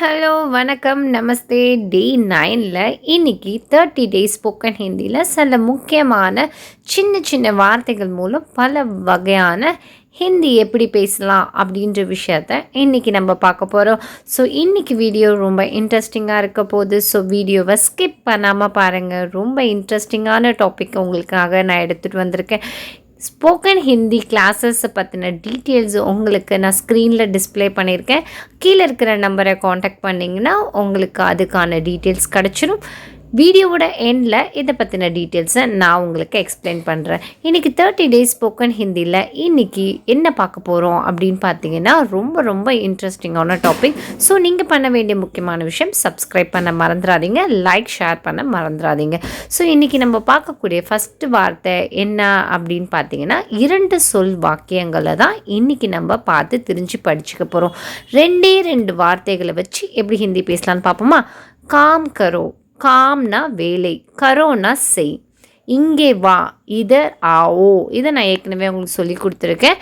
Hello வணக்கம். நமஸ்தே. டே நைனில் இன்னைக்கு தேர்ட்டி டேஸ் ஸ்போக்கன் ஹிந்தியில் சில முக்கியமான சின்ன சின்ன வார்த்தைகள் மூலம் பல வகையான ஹிந்தி எப்படி பேசலாம் அப்படின்ற விஷயத்த இன்றைக்கி நம்ம பார்க்க போகிறோம் ஸோ இன்றைக்கி வீடியோ ரொம்ப இன்ட்ரெஸ்டிங்காக இருக்க போகுது. ஸோ வீடியோவை ஸ்கிப் பண்ணாமல் பாருங்கள் ரொம்ப இன்ட்ரெஸ்டிங்கான டாபிக் உங்களுக்காக நான் எடுத்துகிட்டு வந்திருக்கேன். ஸ்போக்கன் ஹிந்தி கிளாஸஸை பற்றின டீட்டெயில்ஸ் உங்களுக்கு நான் ஸ்க்ரீனில் டிஸ்ப்ளே பண்ணியிருக்கேன். கீழே இருக்கிற நம்பரை காண்டாக்ட் பண்ணிங்கன்னா உங்களுக்கு அதுக்கான டீட்டெயில்ஸ் கிடச்சிரும். வீடியோவோட எண்டில் இதை பற்றின டீட்டெயில்ஸை நான் உங்களுக்கு எக்ஸ்பிளைன் பண்ணுறேன் இன்றைக்கி தேர்ட்டி டேஸ் ஸ்போக்கன் ஹிந்தியில் இன்றைக்கி என்ன பார்க்க போகிறோம் அப்படின்னு பார்த்தீங்கன்னா ரொம்ப ரொம்ப இன்ட்ரெஸ்டிங்கான டாபிக் ஸோ நீங்கள் பண்ண வேண்டிய முக்கியமான விஷயம் சப்ஸ்கிரைப் பண்ண மறந்துடாதீங்க லைக் ஷேர் பண்ண மறந்துடாதீங்க ஸோ இன்றைக்கி நம்ம பார்க்கக்கூடிய ஃபஸ்ட்டு வார்த்தை என்ன அப்படின்னு பார்த்தீங்கன்னா இரண்டு சொல் வாக்கியங்களை தான் இன்றைக்கி நம்ம பார்த்து தெரிஞ்சு படிச்சுக்க போகிறோம் ரெண்டே ரெண்டு வார்த்தைகளை வச்சு எப்படி ஹிந்தி பேசலான்னு பார்ப்போமா? காம் கரோ. காம்னா வேலை கரோனா செய். இங்கே வா இதர் ஆவோ. இதை நான் ஏற்கனவே உங்களுக்கு சொல்லி கொடுத்துருக்கேன்.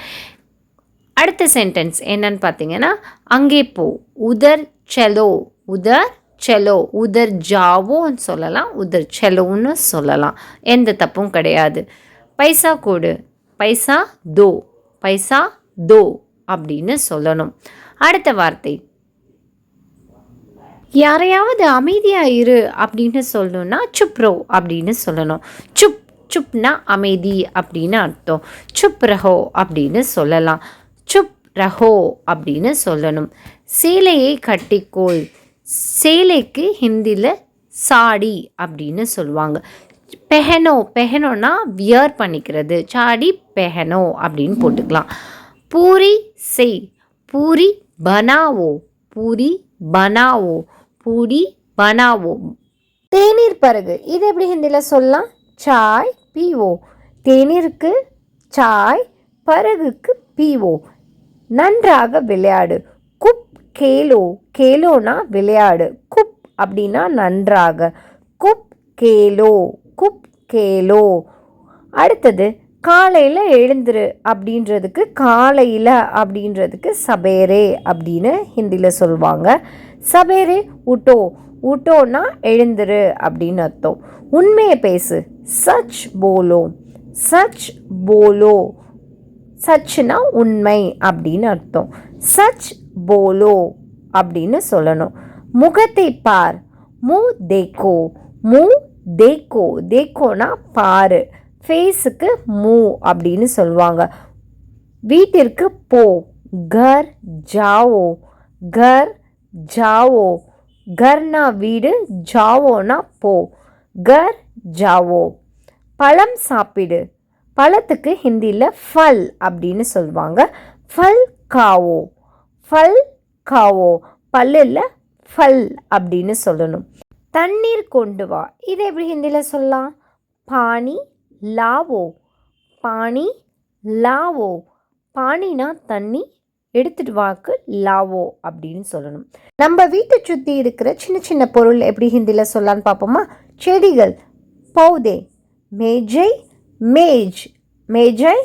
அடுத்த சென்டென்ஸ் என்னன்னு பார்த்தீங்கன்னா அங்கே போ உதர் செலோ. உதர் செலோ. உதர் ஜாவோன்னு சொல்லலாம் உதர் செலோன்னு சொல்லலாம். எந்த தப்பும் கிடையாது. பைசா கொடு பைசா தோ பைசா தோ அப்படின்னு சொல்லணும். அடுத்த வார்த்தை யாரையாவது அமைதியாக இரு அப்படின்னு சொல்லணும்னா சுப்ரோ அப்படின்னு சொல்லணும். சுப் சுப்னா அமைதி அப்படின்னு அர்த்தம். சுப் ரஹோ அப்படின்னு சொல்லலாம். சுப் ரஹோ அப்படின்னு சொல்லணும். சேலையை கட்டிக்கோள். சேலைக்கு ஹிந்தியில் சாடி அப்படின்னு சொல்லுவாங்க. பெஹனோ பெஹனோனா வியர் பண்ணிக்கிறது. சாடி பெஹனோ அப்படின்னு போட்டுக்கலாம். பூரி செய். பூரி பனாவோ. பூரி பனாவோ. பூரி பனாவோம் தேநீர் பருகு. இது எப்படி ஹிந்தியில் சொல்லலாம்? சாய் பீவோ தேநீருக்கு சாய் பருகுக்கு பீவோ நன்றாக விளையாடு. குப் கேலோ. கேலோனா விளையாடு. குப் அப்படின்னா நன்றாக. குப் கேலோ. குப் கேலோ. அடுத்தது காலையில் எழுந்துரு அப்படின்றதுக்கு காலையில் அப்படின்றதுக்கு சபேரே அப்படின்னு ஹிந்தியில் சொல்லுவாங்க சபேரே உட்டோ உட்டோனா எழுந்துரு அப்படின்னு அர்த்தம். உண்மையை பேசு. சச் போலோ. சச் போலோ. சச்னா உண்மை அப்படின்னு அர்த்தம். சச் போலோ அப்படின்னு சொல்லணும். முகத்தை பார். மூ தேக்கோ. மூ தேக்கோ. தேக்கோனா பாரு. ஃபேஸுக்கு மூ அப்படின்னு சொல்லுவாங்க. வீட்டிற்கு போ. கர் ஜாவோ. கர் ஜாவோ. கர்னா வீடு ஜாவோனா போ. கர் ஜாவோ. பழம் சாப்பிடு. பழத்துக்கு ஹிந்தியில் ஃபல் அப்படின்னு சொல்லுவாங்க ஃபல் காவோ. ஃபல் காவோ. பல்லில் ஃபல் அப்படின்னு சொல்லணும். தண்ணீர் கொண்டு வா. இதை எப்படி ஹிந்தியில் சொல்லலாம்? பாணி லாவோ. பானி லாவோ. பாணினா தண்ணி எடுத்துட்டு வாக்கு லாவோ அப்படின்னு சொல்லணும். நம்ம வீட்டை சுற்றி இருக்கிற சின்ன சின்ன பொருள் எப்படி ஹிந்தியில் சொல்லலான்னு பார்ப்போமா? செடிகள் பௌதே மேஜை மேஜ் மேஜை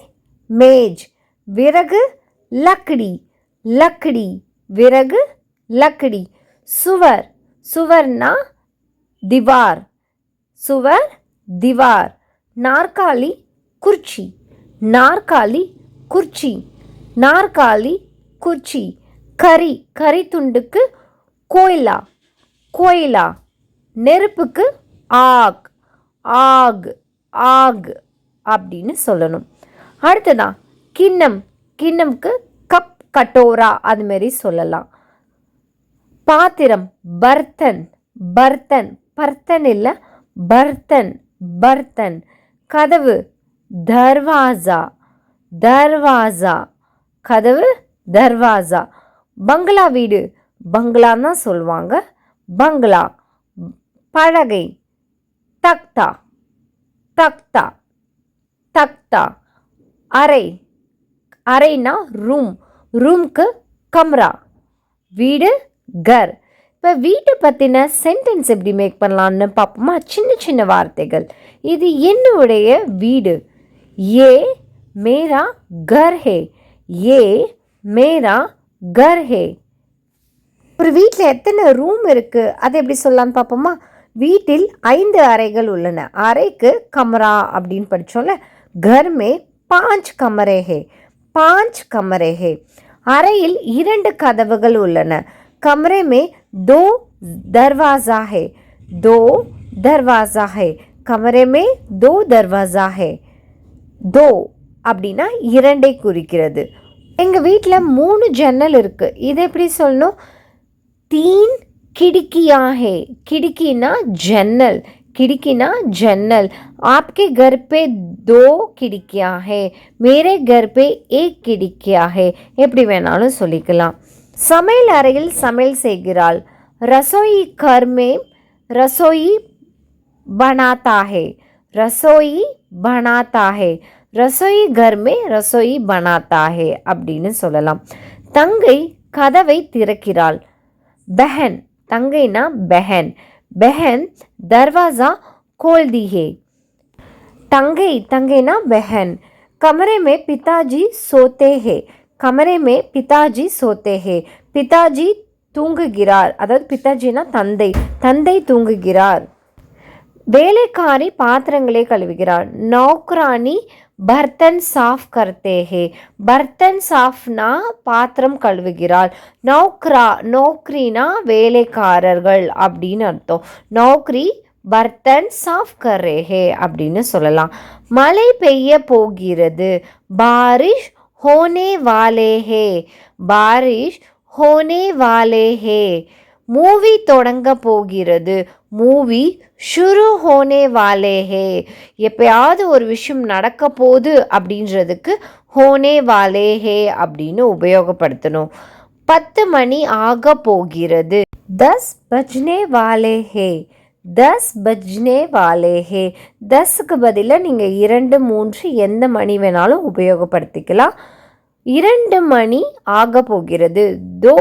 மேஜ் விறகு லக்கடி லக்கடி விறகு லக்கடி. சுவர் சுவர்னா திவார் சுவர் திவார். நாற்காலி குர்ச்சி நாற்காலி குர்ச்சி. நாற்காலி குச்சி கறி கரித்துண்டுக்கு கோயிலா? கோயிலா? நெருப்புக்கு ஆக். ஆக் ஆக் அப்படின்னு சொல்லணும். அடுத்ததான் கிண்ணம். கிண்ணம்க்கு கப் கட்டோரா? அதுமாரி சொல்லலாம். பாத்திரம் பர்த்தன். பர்த்தன். பர்த்தன் இல்லை பர்த்தன். பர்த்தன். கதவு தர்வாசா. தர்வாசா. கதவு தர்வாசா. பங்களா வீடு. பங்களான்னு தான் சொல்லுவாங்க. பங்களா. பலகை. தக்தா. தக்தா. தக்தா. அறை. அறைனா ரூம் ரூம்க்கு கம்ரா. வீடு கர். இப்போ வீட்டை பற்றின சென்டென்ஸ் எப்படி மேக் பண்ணலான்னு பார்ப்போமா? சின்ன சின்ன வார்த்தைகள். இது என்னுடைய வீடு. ஏ மேரா கர் ஹே ஏ மேரா கர் ஹே. ஒரு வீட்டில் எத்தனை ரூம் இருக்குது அதை எப்படி சொல்லலாம்னு பார்ப்போமா? வீட்டில் ஐந்து அறைகள் உள்ளன. அறைக்கு கமரா அப்படின்னு படித்தோம்ல கர்மே பாஞ்ச் கமரே ஹே. பாஞ்ச் கமரே ஹே. அறையில் இரண்டு கதவுகள் உள்ளன. கமரே மே தோ தர்வாசா ஹே. தோ தர்வாசா ஹே. கமரே மே தோ தர்வாசா ஹே. தோ அப்படின்னா இரண்டை குறிக்கிறது. எங்கள் வீட்டில் மூணு ஜன்னல் இருக்குது இது எப்படி சொல்லணும் தீன் खिड़कियाँ है खिड़कीना जन्नल खिड़कीना जन्नल आपके घर पे दो खिड़कियाँ है मेरे घर पे एक खिड़किया है எப்படி வேணாலும் சொல்லிக்கலாம் சமையல் அறையில் சமையல் செய்கிறாள் रसोई घर में रसोई बनाता है रसोई बनाता है ரசோயி घर में ரசோயி बनाता है அப்படின்னு சொல்லலாம் தங்கை கதவை திறக்கிறாள் बहन तंगैना बहन बहन दरवाज़ा खोल दी है तंगई तंगैना बहन कमरे में पिताजी सोते हैं कमरे में पिताजी सोते हैं पिताजी தூங்குகிறார் அதாவது பித்தாஜினா தந்தை தந்தை தூங்குகிறார் வேலைக்காரி பாத்திரங்களை கழுவுகிறார் நௌக்ரானி பர்த்தன் சாஃப் கர்த்தேகே. பர்த்தன் சாஃப்னா பாத்திரம் கழுவுகிறாள். நௌக்ரா நோக்ரினா வேலைக்காரர்கள் அப்படின்னு அர்த்தம். நோக்ரி பர்த்தன் சாஃப் கரே அப்படின்னு சொல்லலாம். மழை பெய்ய போகிறது. பாரிஷ் ஹோனே வாலே ஹே பாரிஷ் ஹோனே வாலே ஹே மூவி தொடங்க போகிறது. மூவி ஷுரு ஹோனே வாலே ஹே. எப்பயாவது ஒரு விஷயம் நடக்க போகுது அப்படின்றதுக்கு ஹோனே வாலே ஹே அப்படின்னு உபயோகப்படுத்தணும். பத்து மணி ஆக போகிறது. தஸ் பஜ்னே வாலே ஹே. தஸ் பஜ்னே வாலே ஹே. தஸ்க்கு பதிலாக நீங்கள் இரண்டு மூன்று எந்த மணி வேணாலும் உபயோகப்படுத்திக்கலாம். இரண்டு மணி ஆக போகிறது. தோ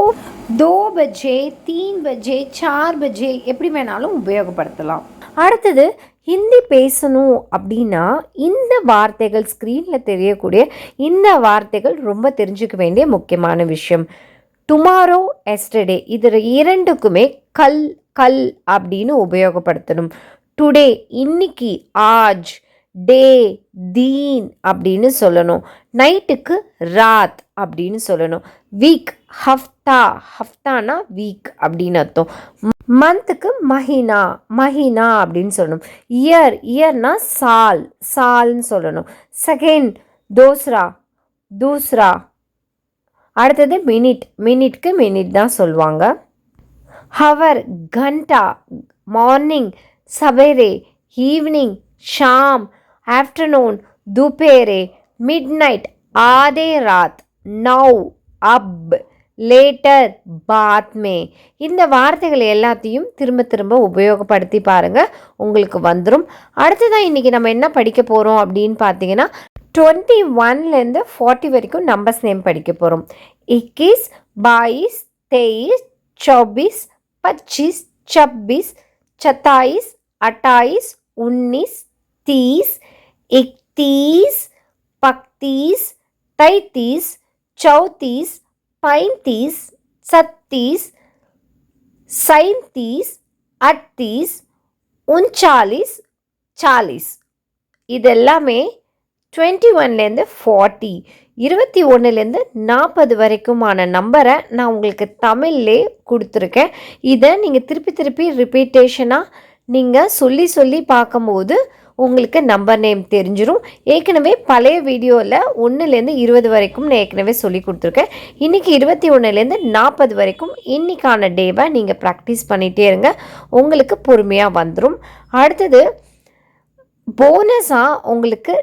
தோ பஜே தீன் பஜே சார் பஜே எப்படி வேணாலும் உபயோகப்படுத்தலாம். அடுத்தது ஹிந்தி பேசணும் அப்படின்னா இந்த வார்த்தைகள் ஸ்க்ரீனில் தெரியக்கூடிய இந்த வார்த்தைகள் ரொம்ப தெரிஞ்சுக்க வேண்டிய முக்கியமான விஷயம். டுமாரோ எஸ்டர்டே இது இரண்டுக்குமே கல் கல் அப்படின்னு உபயோகப்படுத்தணும். டுடே இன்னைக்கு ஆஜ் டே தீன் அப்படின்னு சொல்லணும். நைட்டுக்கு ராத் அப்படின்னு சொல்லணும். வீக் ஹஃப்தா. ஹஃப்தானா வீக் அப்படின்னு அர்த்தம். மந்த்துக்கு மஹினா மஹினா அப்படின்னு சொல்லணும். இயர் இயர்னா சால் சால்னு சொல்லணும். செகண்ட் தோஸ்ரா தூஸ்ரா. அடுத்தது மினிட் மினிட்க்கு மினிட் தான் சொல்லுவாங்க. ஹவர் கண்டா மார்னிங் சவேரே ஈவினிங் ஷாம் आफ्टरनून दोपहरे मिडनाइट आधे रात நவ் அப் லேட்டர் பாத் மே இந்த வார்த்தைகள் எல்லாத்தையும் திரும்ப திரும்ப உபயோகப்படுத்தி பாருங்கள் உங்களுக்கு வந்துடும் அடுத்ததான் இன்றைக்கி நம்ம என்ன படிக்க போகிறோம் அப்படின்னு பார்த்தீங்கன்னா டுவெண்ட்டி ஒன்லேருந்து ஃபார்ட்டி வரைக்கும் நம்பர்ஸ் நேம் படிக்க போகிறோம் இக்கிஸ் பாயிஸ் तेईस चौबीस पच्चीस छब्बीस सत्ताईस अट्ठाईस उन्नीस तीस இக்தீஸ் பக்தீஸ் தைத்தீஸ் சௌத்தீஸ் பைந்தீஸ் சத்தீஸ் சைந்தீஸ் அட்தீஸ் உன்சாலிஸ் சாலிஸ் இதெல்லாமே டுவெண்ட்டி ஒன்லேருந்து ஃபார்ட்டி இருபத்தி ஒன்றுலேருந்து நாற்பது வரைக்குமான நம்பரை நான் உங்களுக்கு தமிழ்லே கொடுத்துருக்கேன். இதை நீங்கள் திருப்பி திருப்பி ரிப்பீட்டேஷனாக நீங்கள் சொல்லி சொல்லி பார்க்கும்போது உங்களுக்கு நம்பர் நேம் தெரிஞ்சிடும் ஏற்கனவே பழைய வீடியோவில் ஒன்றுலேருந்து இருபது வரைக்கும் நான் ஏற்கனவே சொல்லி கொடுத்துருக்கேன். இன்றைக்கி இருபத்தி ஒன்றுலேருந்து நாற்பது வரைக்கும் இன்றைக்கான டேவை நீங்கள் ப்ராக்டிஸ் பண்ணிகிட்டே இருங்க. உங்களுக்கு பொறுமையாக வந்துடும் அடுத்தது போனஸாக உங்களுக்கு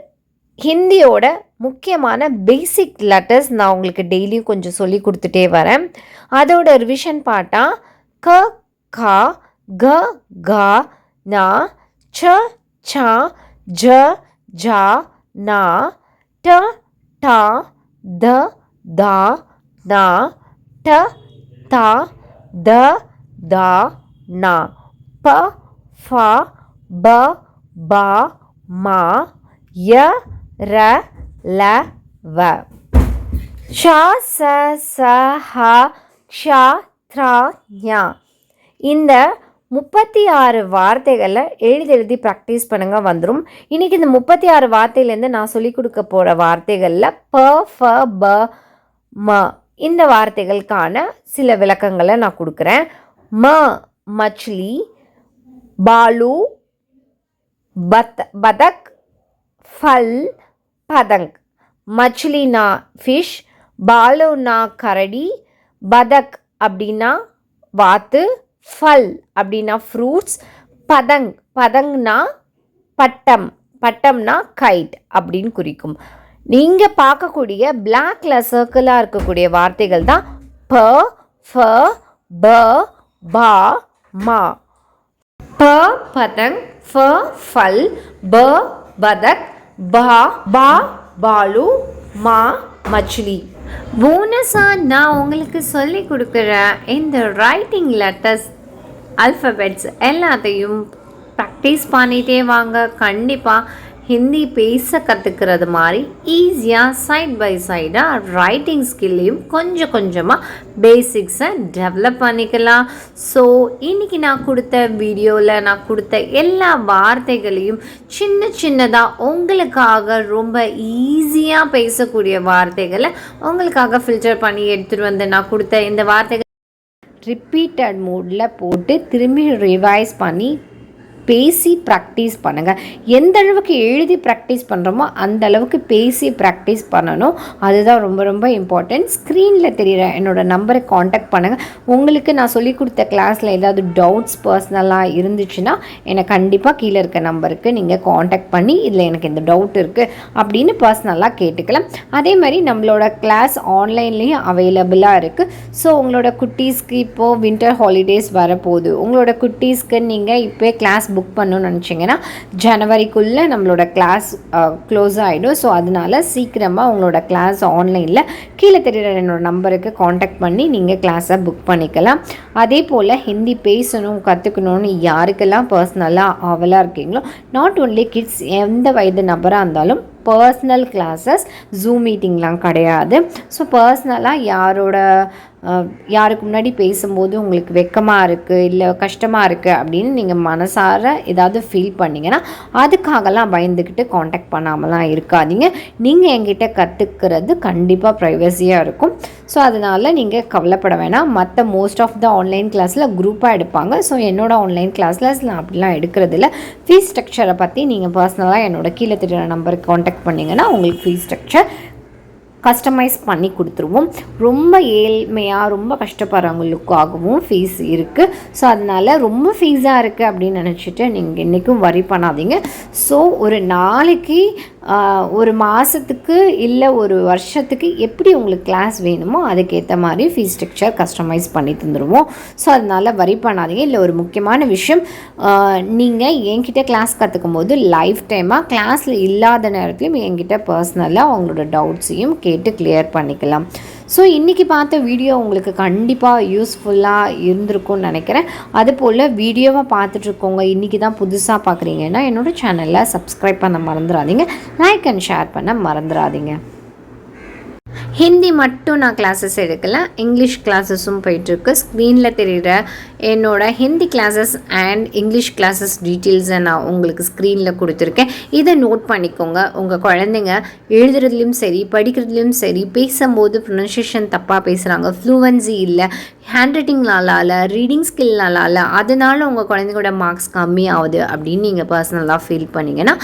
ஹிந்தியோட முக்கியமான பேசிக் லெட்டர்ஸ் நான் உங்களுக்கு டெய்லியும் கொஞ்சம் சொல்லி கொடுத்துட்டே வரேன். அதோட ரிவிஷன் பாட்டா க கா க கா நா ச ச ஜ ஜா நா ட டா த தா நா ட தா த தா நா ப ஃப ப ப மா ய ர ல வ ஷ ச ச ஹ க்ஷ த்ரா ஞா இந்த முப்பத்தி ஆறு வார்த்தைகளை எழுதி எழுதி ப்ராக்டிஸ் பண்ணுங்க வந்துடும் இன்றைக்கி இந்த முப்பத்தி ஆறு வார்த்தையிலேருந்து நான் சொல்லிக் கொடுக்க போகிற வார்த்தைகளில் ப ஃப ப ம இந்த வார்த்தைகளுக்கான சில விளக்கங்களை நான் கொடுக்குறேன். ம மச்லி பாலு பத் பதக் ஃபல் பதங் மச்லினா ஃபிஷ் பாலுனா கரடி பதக் அப்படின்னா வாத்து ஃபல் அப்படின்னா ஃப்ரூட்ஸ் பதங் பதங்னா பட்டம் பட்டம்னா கைட் அப்படின்னு குறிக்கும். நீங்கள் பார்க்கக்கூடிய பிளாக்ல சர்க்கிளாக இருக்கக்கூடிய வார்த்தைகள் தான் ப ஃப ப பா மா. ப பதங் ஃப ஃபல் ப பதக் பா பா பாலு மா மச்லி போனஸாக நான் உங்களுக்கு சொல்லி கொடுக்குற இந்த ரைட்டிங் லெட்டர்ஸ் அல்ஃபபெட்ஸ் எல்லாத்தையும் ப்ராக்டிஸ் பண்ணிகிட்டே வாங்க. கண்டிப்பாக ஹிந்தி பேச கற்றுக்கிறது மாதிரி ஈஸியாக சைட் பை சைடாக ரைட்டிங் ஸ்கில்லையும் கொஞ்சம் கொஞ்சமாக பேசிக்ஸை டெவலப் பண்ணிக்கலாம். ஸோ இன்றைக்கி நான் கொடுத்த வீடியோவில் நான் கொடுத்த எல்லா வார்த்தைகளையும் சின்ன சின்னதாக உங்களுக்காக ரொம்ப ஈஸியாக பேசக்கூடிய வார்த்தைகளை உங்களுக்காக ஃபில்டர் பண்ணி எடுத்துகிட்டு வந்து நான் கொடுத்த இந்த வார்த்தைகள் ரிப்பீட்டட் மூடில் போட்டு திரும்பி ரிவைஸ் பண்ணி பேசி ப்ராக்டிஸ் பண்ணுங்கள் எந்த அளவுக்கு எழுதி ப்ராக்டிஸ் பண்ணுறோமோ அந்த அளவுக்கு பேசி ப்ராக்டிஸ் பண்ணணும். அதுதான் ரொம்ப ரொம்ப இம்பார்ட்டன்ட் ஸ்க்ரீனில் தெரிகிற என்னோடய நம்பரை காண்டாக்ட் பண்ணுங்கள் உங்களுக்கு நான் சொல்லிக் கொடுத்த கிளாஸில் ஏதாவது டவுட்ஸ் பர்சனலாக இருந்துச்சுன்னா என்னை கண்டிப்பாக கீழே இருக்க நம்பருக்கு நீங்கள் காண்டாக்ட் பண்ணி இதில் எனக்கு இந்த டவுட் இருக்குது அப்படின்னு பர்சனலாக கேட்டுக்கலாம். அதே மாதிரி நம்மளோட கிளாஸ் ஆன்லைன்லேயும் அவைலபிளாக இருக்குது ஸோ உங்களோட குட்டீஸ்க்கு இப்போது வின்டர் ஹாலிடேஸ் வரப்போகுது. உங்களோட குட்டீஸ்க்கு நீங்கள் இப்போ கிளாஸ் புக் பண்ணணும்னு நினச்சிங்கன்னா ஜனவரிக்குள்ளே நம்மளோட கிளாஸ் க்ளோஸ் ஆகிடும் ஸோ அதனால சீக்கிரமாக உங்களோட கிளாஸ் ஆன்லைனில் கீழே தெரிகிற என்னோட நம்பருக்கு காண்டாக்ட் பண்ணி நீங்கள் கிளாஸை புக் பண்ணிக்கலாம். அதே போல் ஹிந்தி பேசணும் கற்றுக்கணும்னு யாருக்கெல்லாம் பர்சனலாக ஆவலாக இருக்கீங்களோ நாட் ஓன்லி கிட்ஸ் எந்த வயது நபராக இருந்தாலும் பர்சனல் கிளாஸஸ் ஜூம் மீட்டிங்லாம் கிடையாது. ஸோ பர்சனலாக யாரோட யாருக்கு முன்னாடி பேசும்போது உங்களுக்கு வெக்கமாக இருக்குது இல்லை கஷ்டமாக இருக்குது அப்படின்னு நீங்கள் மனசார ஏதாவது ஃபீல் பண்ணிங்கன்னா அதுக்காகலாம் பயந்துக்கிட்டு காண்டாக்ட் பண்ணாமலாம் இருக்காதீங்க. நீங்கள் என்கிட்ட கற்றுக்கிறது கண்டிப்பாக ப்ரைவசியாக இருக்கும். ஸோ அதனால் நீங்கள் கவலைப்பட வேணாம். மற்ற மோஸ்ட் ஆஃப் த ஆன்லைன் கிளாஸில் குரூப்பாக எடுப்பாங்க. ஸோ என்னோடய ஆன்லைன் கிளாஸில் நான் அப்படிலாம் எடுக்கிறதில்ல. ஃபீஸ் ஸ்ட்ரக்சரை பற்றி நீங்கள் பர்சனலாக என்னோட கீழே திட்ட நம்பருக்கு காண்டாக்ட் பண்ணிங்கன்னா உங்களுக்கு ஃபீஸ் ஸ்ட்ரக்சர் கஸ்டமைஸ் பண்ணி கொடுத்துருவோம். ரொம்ப ஏழ்மையாக ரொம்ப கஷ்டப்படுறவங்களுக்காகவும் ஃபீஸ் இருக்குது ஸோ அதனால் ரொம்ப ஃபீஸாக இருக்குது அப்படின்னு நினச்சிட்டு நீங்கள் இன்றைக்கும் வரி பண்ணாதீங்க. ஸோ ஒரு நாளைக்கு ஒரு மாதத்துக்கு இல்லை ஒரு வருஷத்துக்கு எப்படி உங்களுக்கு கிளாஸ் வேணுமோ அதுக்கேற்ற மாதிரி ஃபீஸ் ஸ்ட்ரக்சர் கஸ்டமைஸ் பண்ணி தந்துடுவோம் ஸோ அதனால் வரி பண்ணாதீங்க. இல்லை ஒரு முக்கியமான விஷயம் நீங்கள் என்கிட்ட கிளாஸ் கற்றுக்கும் போது லைஃப் டைமாக கிளாஸில் இல்லாத நேரத்துலையும் என்கிட்ட பர்சனலாக அவங்களோட டவுட்ஸையும் கேட்டு கிளியர் பண்ணிக்கலாம். ஸோ இன்றைக்கி பார்த்த வீடியோ உங்களுக்கு கண்டிப்பாக யூஸ்ஃபுல்லாக இருந்திருக்கும்னு நினைக்கிறேன். அதுபோல் வீடியோவை பார்த்துட்ருக்கோங்க இன்றைக்கி தான் புதுசாக பார்க்குறீங்கன்னா என்னோடய சேனலில் சப்ஸ்கிரைப் பண்ண மறந்துடாதீங்க. லைக் அண்ட் ஷேர் பண்ண மறந்துடாதீங்க. ஹிந்தி மட்டும் நான் கிளாஸஸ் எடுக்கலை. இங்கிலீஷ் கிளாஸஸும் போயிட்டுருக்கு ஸ்க்ரீனில் தெரிகிற என்னோடய Hindi classes and English classes டீட்டெயில்ஸை நான் உங்களுக்கு ஸ்க்ரீனில் கொடுத்துருக்கேன். இதை நோட் பண்ணிக்கோங்க. உங்கள் குழந்தைங்க எழுதுறதுலையும் சரி படிக்கிறதுலையும் சரி பேசும்போது ப்ரொனன்சியேஷன் தப்பாக பேசுகிறாங்க ஃப்ளூவன்சி இல்லை ஹேண்ட் ரைட்டிங் நல்லா இல்லை ரீடிங் ஸ்கில் நல்லா இல்லை அதனால உங்கள் குழந்தைங்களோட மார்க்ஸ் கம்மி ஆகுது அப்படின்னு நீங்கள் பர்சனலாக ஃபீல் பண்ணிங்கன்னா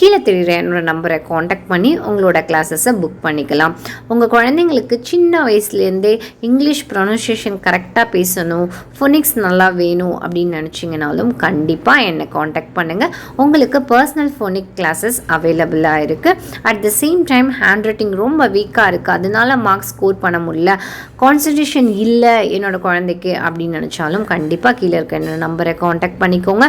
கீழே தெரிகிற என்னோடய நம்பரை காண்டாக்ட் பண்ணி உங்களோட கிளாஸஸை புக் பண்ணிக்கலாம். உங்கள் குழந்தைங்களுக்கு சின்ன வயசுலேருந்தே இங்கிலீஷ் ப்ரொனன்சியேஷன் கரெக்டாக பேசணும் ஃபோனிக்ஸ் நல்லா வேணும் அப்படின்னு நினச்சிங்கனாலும் கண்டிப்பாக என்னை காண்டாக்ட் பண்ணுங்கள் உங்களுக்கு பர்சனல் ஃபோனிக் கிளாஸஸ் அவைலபிளாக இருக்குது at the same time hand writing ரொம்ப வீக்காக இருக்குது அதனால மார்க்ஸ் ஸ்கோர் பண்ண முடியல. கான்சன்ட்ரேஷன் இல்லை என்னோடய குழந்தைக்கு அப்படின்னு நினச்சாலும் கண்டிப்பாக கீழே இருக்க என்னோடய நம்பரை காண்டாக்ட் பண்ணிக்கோங்க.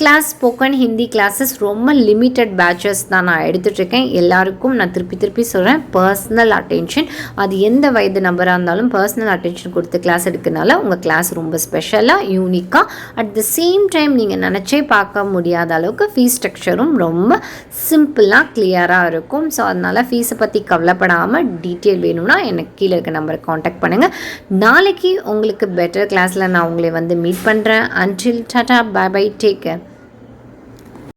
கிளாஸ் ஸ்போக்கன் ஹிந்தி கிளாஸஸ் ரொம்ப லிமிட்டட் பேட்சஸ் தான் நான் எடுத்துகிட்ருக்கேன் எல்லாருக்கும் நான் திருப்பி திருப்பி சொல்கிறேன் பர்சனல் அட்டென்ஷன் அது எந்த வயது நம்பராக இருந்தாலும் பர்சனல் அட்டென்ஷன் கொடுத்து கிளாஸ் எடுக்கிறனால உங்கள் கிளாஸ் ரொம்ப ஸ்பெஷலாக நல்லா யூனிக்காக அட் த சேம் டைம் நீங்கள் நினச்சே பார்க்க முடியாத அளவுக்கு ஃபீஸ் ஸ்ட்ரக்சரும் ரொம்ப சிம்பிளாக கிளியராக இருக்கும். ஸோ அதனால் ஃபீஸை பற்றி கவலைப்படாமல் டீட்டெயில் வேணும்னா எனக்கு கீழே இருக்க நம்பருக்கு காண்டாக்ட் பண்ணுங்கள் நாளைக்கு உங்களுக்கு பெட்டர் கிளாஸில் நான் உங்களை வந்து மீட் பண்ணுறேன் until tata bye bye take care